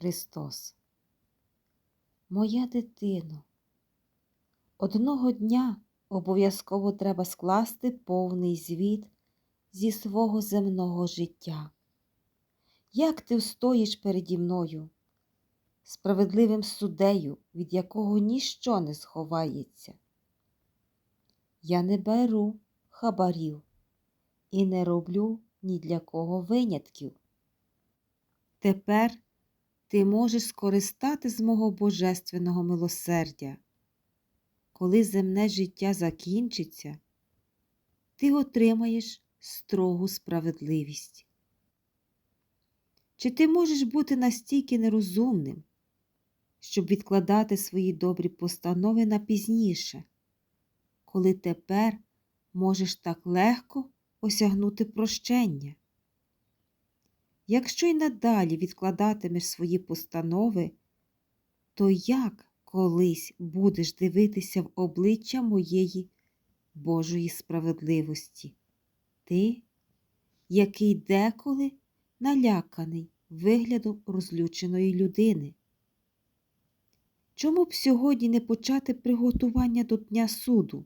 Христос. Моя дитино, одного дня обов'язково треба скласти повний звіт зі свого земного життя. Як ти встоїш переді мною, справедливим суддею, від якого ніщо не сховається? Я не беру хабарів і не роблю ні для кого винятків. Тепер ти можеш скористати з мого божественного милосердя. Коли земне життя закінчиться, ти отримаєш строгу справедливість. Чи ти можеш бути настільки нерозумним, щоб відкладати свої добрі постанови на пізніше, коли тепер можеш так легко осягнути прощення? Якщо й надалі відкладатимеш свої постанови, то як колись будеш дивитися в обличчя моєї Божої справедливості? Ти, який деколи наляканий виглядом розлюченої людини? Чому б сьогодні не почати приготування до Дня суду?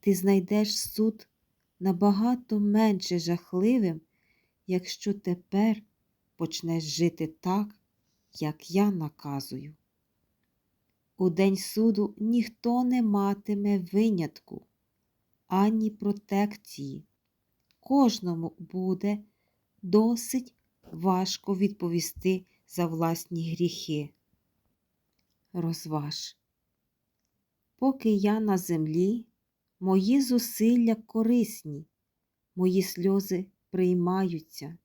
Ти знайдеш суд набагато менше жахливим, якщо тепер почнеш жити так, як я наказую. У день суду ніхто не матиме винятку ані протекції. Кожному буде досить важко відповісти за власні гріхи. Розваж. Поки я на землі, мої зусилля корисні, мої сльози приймаються,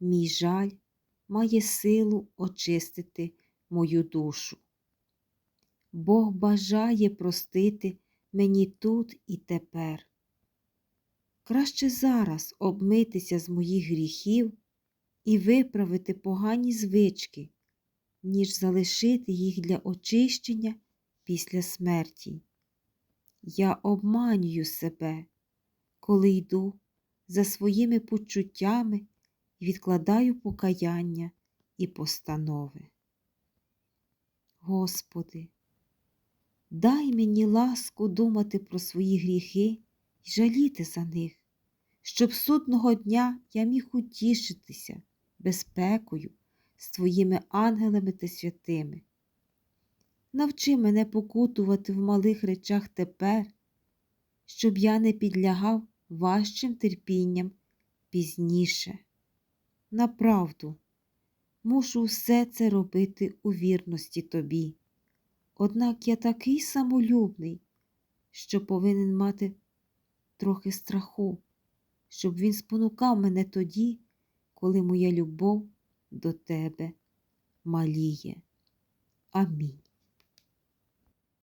мій жаль має силу очистити мою душу. Бог бажає простити мені тут і тепер. Краще зараз обмитися з моїх гріхів і виправити погані звички, ніж залишити їх для очищення після смерті. Я обманюю себе, коли йду за своїми почуттями і відкладаю покаяння і постанови. Господи, дай мені ласку думати про свої гріхи і жаліти за них, щоб судного дня я міг утішитися безпекою з Твоїми ангелами та святими. Навчи мене покутувати в малих речах тепер, щоб я не підлягав важчим терпінням пізніше. Направду, мушу все це робити у вірності тобі. Однак я такий самолюбний, що повинен мати трохи страху, щоб він спонукав мене тоді, коли моя любов до тебе маліє. Амінь.